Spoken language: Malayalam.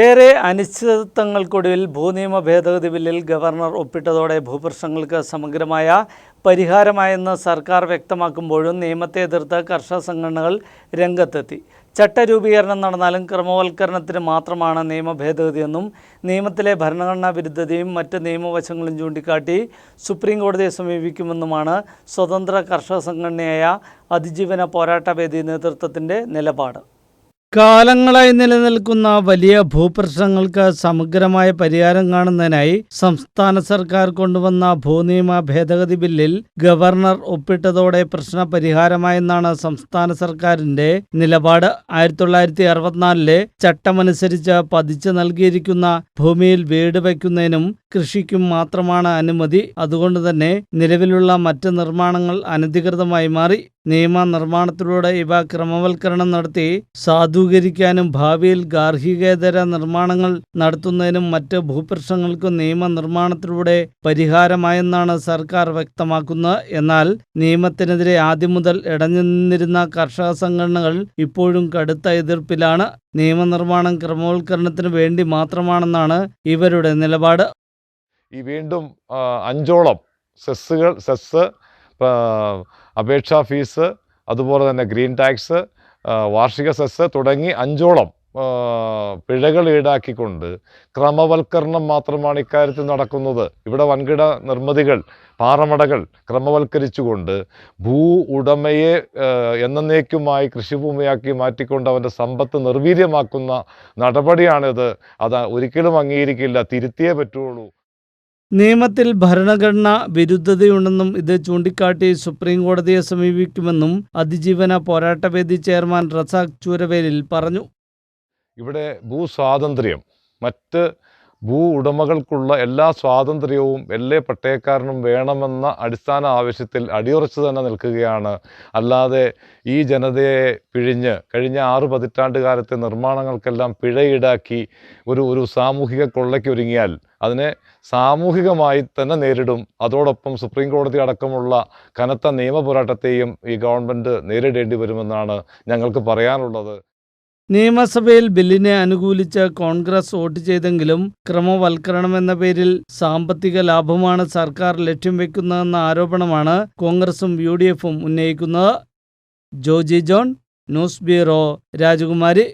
ഏറെ അനിശ്ചിതത്വങ്ങൾക്കൊടുവിൽ ഭൂനിയമ ഭേദഗതി ബില്ലിൽ ഗവർണർ ഒപ്പിട്ടതോടെ ഭൂപ്രശ്നങ്ങൾക്ക് സമഗ്രമായ പരിഹാരമായെന്ന് സർക്കാർ വ്യക്തമാക്കുമ്പോഴും നിയമത്തെ എതിർത്ത് കർഷക സംഘടനകൾ രംഗത്തെത്തി. ചട്ടരൂപീകരണം നടന്നാലും ക്രമവൽക്കരണത്തിന് മാത്രമാണ് നിയമ ഭേദഗതിയെന്നും നിയമത്തിലെ ഭരണഘടനാ വിരുദ്ധതയും മറ്റ് നിയമവശങ്ങളും ചൂണ്ടിക്കാട്ടി സുപ്രീം കോടതിയെ സമീപിക്കുമെന്നുമാണ് സ്വതന്ത്ര കർഷക സംഘടനയായ അതിജീവന പോരാട്ട വേദി നേതൃത്വത്തിന്റെ നിലപാട്. കാലങ്ങളായി നിലനിൽക്കുന്ന വലിയ ഭൂപ്രശ്നങ്ങൾക്ക് സമഗ്രമായ പരിഹാരം കാണുന്നതിനായി സംസ്ഥാന സർക്കാർ കൊണ്ടുവന്ന ഭൂനിയമ ഭേദഗതി ബില്ലിൽ ഗവർണർ ഒപ്പിട്ടതോടെ പ്രശ്ന പരിഹാരമായെന്നാണ് സംസ്ഥാന സർക്കാരിന്റെ നിലപാട്. ആയിരത്തി തൊള്ളായിരത്തി അറുപത്തിനാലിലെ ചട്ടമനുസരിച്ച് പതിച്ചു നൽകിയിരിക്കുന്ന ഭൂമിയിൽ വീട് വയ്ക്കുന്നതിനും കൃഷിക്കും മാത്രമാണ് അനുമതി. അതുകൊണ്ട് തന്നെ നിലവിലുള്ള മറ്റ് നിർമ്മാണങ്ങൾ അനധികൃതമായി മാറി നിയമനിർമ്മാണത്തിലൂടെ ഇവ ക്രമവൽക്കരണം നടത്തി സാധൂകരിക്കാനും ഭാവിയിൽ ഗാർഹികേതര നിർമ്മാണങ്ങൾ നടത്തുന്നതിനും മറ്റ് ഭൂപ്രശ്നങ്ങൾക്കും നിയമനിർമ്മാണത്തിലൂടെ പരിഹാരമായെന്നാണ് സർക്കാർ വ്യക്തമാക്കുന്നത്. എന്നാൽ നിയമത്തിനെതിരെ ആദ്യം മുതൽ ഇടഞ്ഞു നിന്നിരുന്ന കർഷക സംഘടനകൾ ഇപ്പോഴും കടുത്ത എതിർപ്പിലാണ്. നിയമനിർമ്മാണം ക്രമവൽക്കരണത്തിന് വേണ്ടി മാത്രമാണെന്നാണ് ഇവരുടെ നിലപാട്. ഈ വീണ്ടും അഞ്ചോളം സെസ്സുകൾ സെസ് അപേക്ഷാ ഫീസ് അതുപോലെ തന്നെ ഗ്രീൻ ടാക്സ് വാർഷിക സെസ് തുടങ്ങി അഞ്ചോളം പിഴകൾ ഈടാക്കിക്കൊണ്ട് ക്രമവൽക്കരണം മാത്രമാണ് ഇക്കാര്യത്തിൽ നടക്കുന്നത്. ഇവിടെ വൻകിട നിർമ്മിതികൾ പാറമടകൾ ക്രമവൽക്കരിച്ചുകൊണ്ട് ഭൂ ഉടമയെ എന്നേക്കുമായി കൃഷിഭൂമിയാക്കി മാറ്റിക്കൊണ്ട് അവന്റെ സമ്പത്ത് നിർവീര്യമാക്കുന്ന നടപടിയാണിത്. അത് ഒരിക്കലും അംഗീകരിക്കില്ല. തിരുത്തിയേ പറ്റുള്ളൂ. നിയമത്തിൽ ഭരണഘടന വിരുദ്ധതയുണ്ടെന്നും ഇത് ചൂണ്ടിക്കാട്ടി സുപ്രീം കോടതിയെ സമീപിക്കുമെന്നും അതിജീവന പോരാട്ടവേദി ചെയർമാൻ റസാഖ് ചൂരവേലിൽ പറഞ്ഞു. ഇവിടെ ഭൂസ്വാതന്ത്ര്യം മറ്റ് ഭൂ ഉടമകൾക്കുള്ള എല്ലാ സ്വാതന്ത്ര്യവും എല്ലാ പട്ടയക്കാരനും വേണമെന്ന അടിസ്ഥാന ആവശ്യത്തിൽ അടിയുറച്ചു തന്നെ നിൽക്കുകയാണ്. അല്ലാതെ ഈ ജനതയെ പിഴിഞ്ഞ് കഴിഞ്ഞ ആറ് പതിറ്റാണ്ട് കാലത്തെ നിർമ്മാണങ്ങൾക്കെല്ലാം പിഴയിടാക്കി ഒരു ഒരു സാമൂഹിക കൊള്ളയ്ക്കൊരുങ്ങിയാൽ അതിനെ സാമൂഹികമായി തന്നെ നേരിടും. അതോടൊപ്പം സുപ്രീം കോടതി അടക്കമുള്ള കനത്ത നിയമ പോരാട്ടത്തെയും ഈ ഗവൺമെന്റ് നേരിടേണ്ടി വരുമെന്നാണ് ഞങ്ങൾക്ക് പറയാനുള്ളത്. നിയമസഭയിൽ ബില്ലിനെ അനുകൂലിച്ച് കോൺഗ്രസ് വോട്ട് ചെയ്തെങ്കിലും ക്രമവൽക്കരണമെന്ന പേരിൽ സാമ്പത്തിക ലാഭമാണ് സർക്കാർ ലക്ഷ്യം വെക്കുന്നതെന്ന ആരോപണമാണ് കോൺഗ്രസും യു ഉന്നയിക്കുന്നത്. ജോജി ജോൺ ന്യൂസ് ബ്യൂറോ രാജകുമാരി.